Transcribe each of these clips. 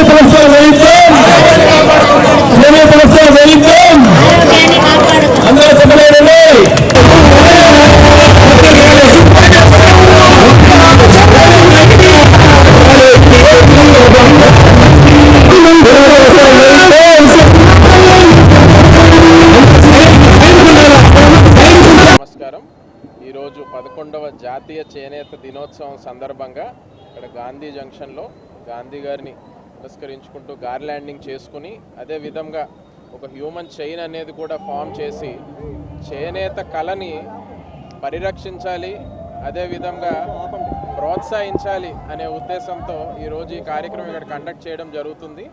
ప్రభుత్వం వెళ్తాం భూమి ప్రభుత్వం వెళ్తాం అందరూ చెప్పలేదండి ఈరోజు పదకొండవ జాతీయ చేనేత దినోత్సవం సందర్భంగా ఇక్కడ గాంధీ జంక్షన్లో గాంధీ గారిని పురస్కరించుకుంటూ గార్ ల్యాండింగ్ చేసుకుని అదే విధంగా ఒక హ్యూమన్ చైన్ అనేది కూడా ఫామ్ చేసి చేనేత కళని పరిరక్షించాలి అదే విధంగా ప్రోత్సహించాలి అనే ఉద్దేశంతో ఈరోజు ఈ కార్యక్రమం ఇక్కడ కండక్ట్ చేయడం జరుగుతుంది.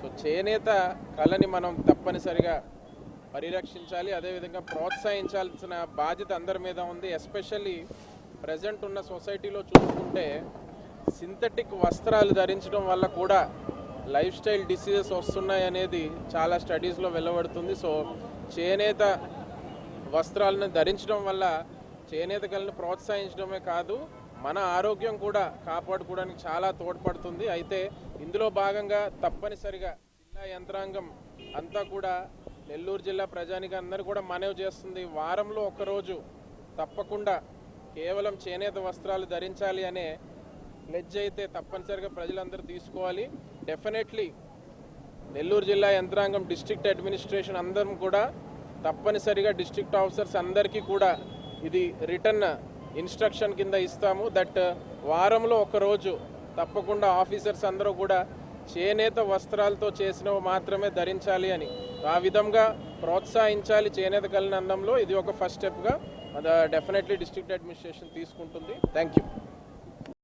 సో చేనేత కళని మనం తప్పనిసరిగా పరిరక్షించాలి అదేవిధంగా ప్రోత్సహించాల్సిన బాధ్యత అందరి మీద ఉంది. ఎస్పెషల్లీ ప్రజెంట్ ఉన్న సొసైటీలో చూసుకుంటే సింథటిక్ వస్త్రాలు ధరించడం వల్ల కూడా లైఫ్ స్టైల్ డిసీజెస్ వస్తున్నాయి అనేది చాలా స్టడీస్లో వెలువడుతుంది. సో చేనేత వస్త్రాలను ధరించడం వల్ల చేనేత కళను ప్రోత్సహించడమే కాదు మన ఆరోగ్యం కూడా కాపాడుకోవడానికి చాలా తోడ్పడుతుంది. అయితే ఇందులో భాగంగా తప్పనిసరిగా జిల్లా యంత్రాంగం అంతా కూడా నెల్లూరు జిల్లా ప్రజానికి అందరూ కూడా మనవి చేస్తుంది. వారంలో ఒకరోజు తప్పకుండా కేవలం చేనేత వస్త్రాలు ధరించాలి అనే ప్లెడ్జ్ అయితే తప్పనిసరిగా ప్రజలందరూ తీసుకోవాలి. డెఫినెట్లీ నెల్లూరు జిల్లా యంత్రాంగం డిస్ట్రిక్ట్ అడ్మినిస్ట్రేషన్ అందరం కూడా తప్పనిసరిగా డిస్ట్రిక్ట్ ఆఫీసర్స్ అందరికీ కూడా ఇది రిటర్న్ ఇన్స్ట్రక్షన్ కింద ఇస్తాము. దట్ వారంలో ఒకరోజు తప్పకుండా ఆఫీసర్స్ అందరూ కూడా చేనేత వస్త్రాలతో చేసినవి మాత్రమే ధరించాలి అని ఆ విధంగా ప్రోత్సహించాలి చేనేత కళనందంలో. ఇది ఒక ఫస్ట్ స్టెప్గా డెఫినెట్లీ డిస్ట్రిక్ట్ అడ్మినిస్ట్రేషన్ తీసుకుంటుంది. Thank you.